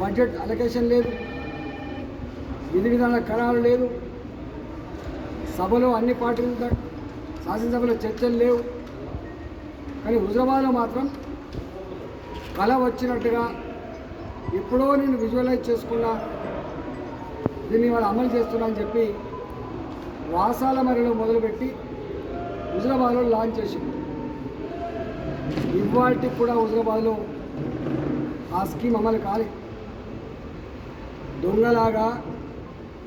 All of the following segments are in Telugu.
బడ్జెట్ అలొకేషన్ లేదు. విధి విధాన ఖరారు లేదు. సభలో అన్ని పార్టీలు శాసనసభలో చర్చలు లేవు. కానీ హుజరాబాద్లో మాత్రం కళ వచ్చినట్టుగా ఎప్పుడో నేను విజువలైజ్ చేసుకున్నా దీన్ని వాళ్ళు అమలు చేస్తున్నా అని చెప్పి వాసాల మరిలో మొదలుపెట్టి హుజరాబాద్లో లాంచ్ చేసింది. ఇవాళకి కూడా హుజరాబాద్లో ఆ స్కీమ్ అమలు కాలేదు దొంగలాగా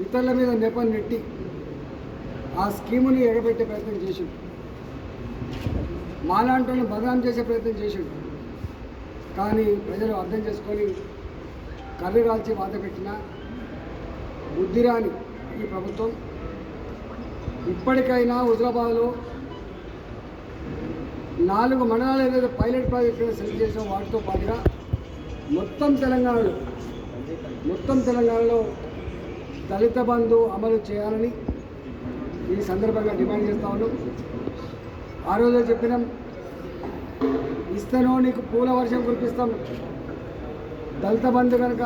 ఇతరుల మీద నెపం నెట్టి ఆ స్కీముని ఎగబెట్టే ప్రయత్నం చేసిండు మాలాంటి బదనాం చేసే ప్రయత్నం చేసిండు కానీ ప్రజలు అర్థం చేసుకొని కర్రీ కాల్చి బాధ పెట్టిన బుద్ధిరాని ఈ ప్రభుత్వం ఇప్పటికైనా హుజరాబాద్లో నాలుగు మండలాలు ఏదైతే పైలట్ ప్రాజెక్ట్ సెలెక్ట్ చేసిన వాటితో పాటుగా మొత్తం తెలంగాణలో మొత్తం తెలంగాణలో దళిత బంధు అమలు చేయాలని ఈ సందర్భంగా డిమాండ్ చేస్తా ఉన్నాం. ఆ రోజే చెప్పినాం ఇస్తేనో నీకు పూల వర్షం కురిపిస్తాం. దళిత బంధు కనుక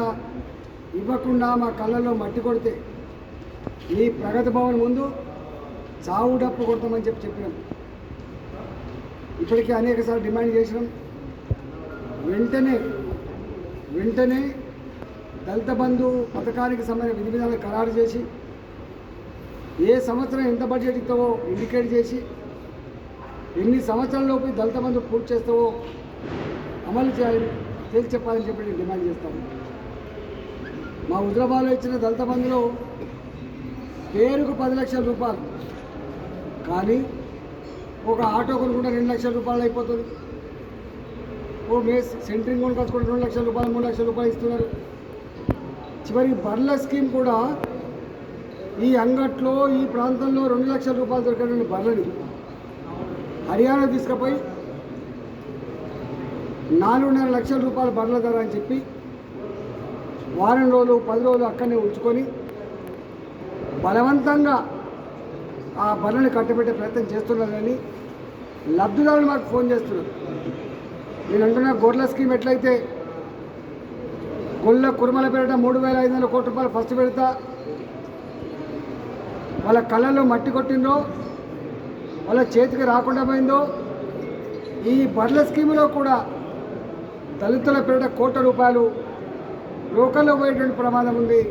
ఇవ్వకుండా మా కళ్ళల్లో మట్టి కొడితే నీ ప్రగతి భవన్ ముందు చావు డప్పు కొడతామని చెప్పి చెప్పినాం. ఇప్పటికీ అనేకసార్లు డిమాండ్ చేసినాం. వెంటనే వెంటనే దళిత బంధు పథకానికి సంబంధించిన విధి విధానాలు ఖరారు చేసి ఏ సంవత్సరం ఎంత బడ్జెట్ ఇస్తావో ఇండికేట్ చేసి ఎన్ని సంవత్సరాలలోపు దళిత బంధు పూర్తి చేస్తావో అమలు చేయాలని తేల్చి చెప్పాలని చెప్పి నేను డిమాండ్ చేస్తాను మా హుజరాబాద్లో ఇచ్చిన దళిత బంధులో పేరుకు పది లక్షల రూపాయలు కానీ ఒక ఆటో కొనుక్కుంటే రెండు లక్షల రూపాయలు అయిపోతుంది. ఓ మేస్ సెంట్రింగ్ కొనుకొచ్చుకుంటే రెండు లక్షల రూపాయలు మూడు లక్షల రూపాయలు ఇస్తున్నారు. చివరికి బర్ల స్కీమ్ కూడా ఈ అంగట్లో ఈ ప్రాంతంలో రెండు లక్షల రూపాయలు దొరికిన బర్రెని హర్యానా తీసుకుపోయి నాలుగున్నర లక్షల రూపాయల బర్రెల ధర అని చెప్పి వారం రోజులు పది రోజులు అక్కడనే ఉంచుకొని బలవంతంగా ఆ బర్రెని కట్టబెట్టే ప్రయత్నం చేస్తున్నారని లబ్ధిదారులు మాకు ఫోన్ చేస్తున్నారు. నేను అంటున్నా గొర్రెల స్కీమ్ ఎట్లయితే గొల్ల కురుమల పేరిట మూడు వేల ఐదు వందల కోట్ల రూపాయలు ఫస్ట్ పెడతా వాళ్ళ కళ్ళలో మట్టి కొట్టిందో వాళ్ళ చేతికి రాకుండా పోయిందో ఈ బర్ల స్కీములో కూడా దళితుల పేరిట కోట్ల రూపాయలు లోకల్లో పోయేటువంటి ప్రమాదం ఉంది.